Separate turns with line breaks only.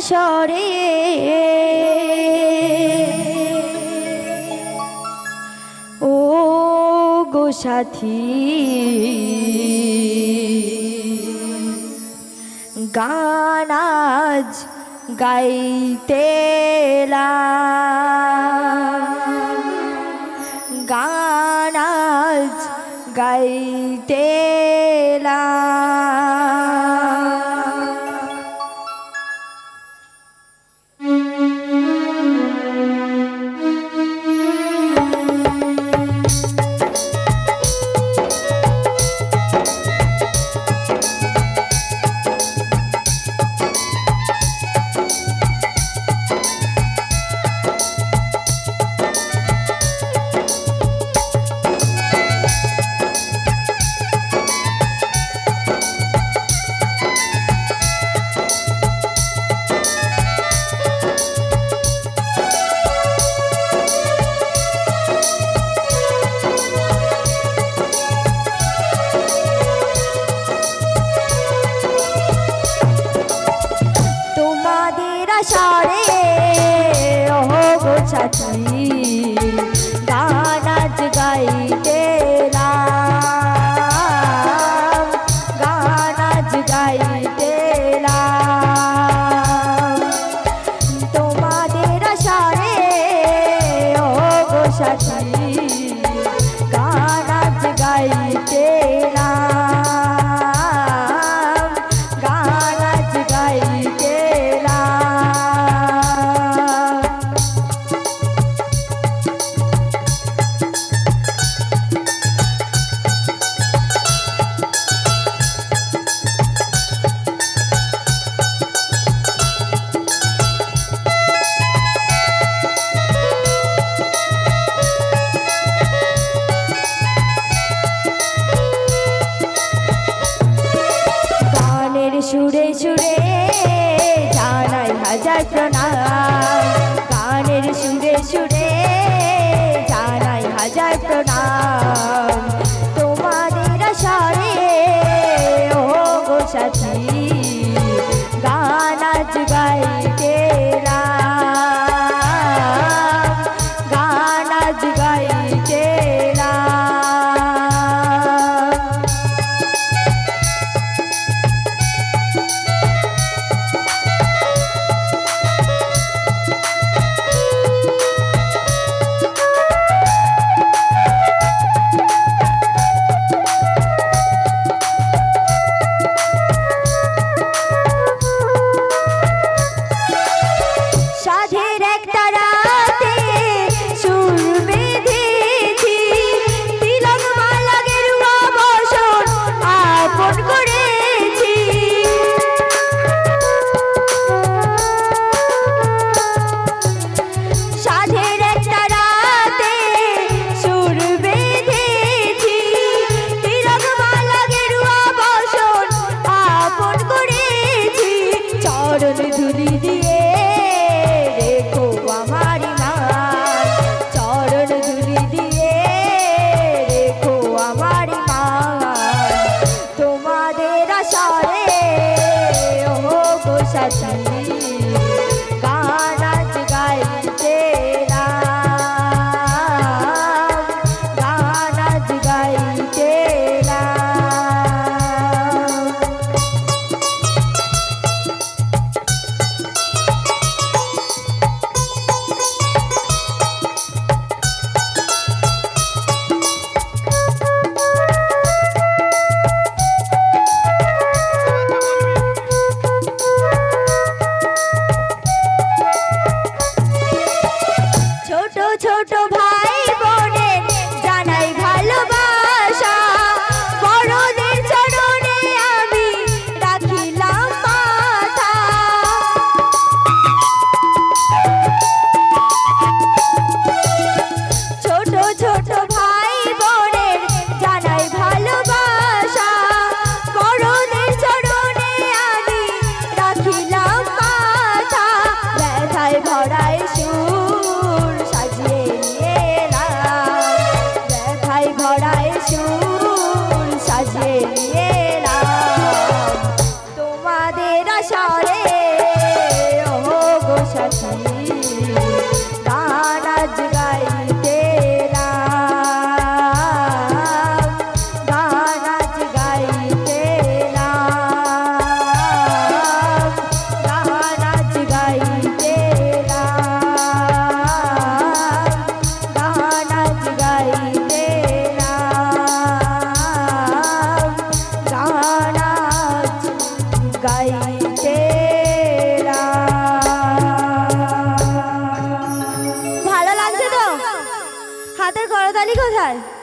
সরে ও গো গানাজ গাইতে গানাজ গাইতে লা বোঝা সরে ও গোছাতি গান আজ গাইতে গান আজ গাইতে তোমাদের সরে ও গোছাতি Like an Attention. Portugal.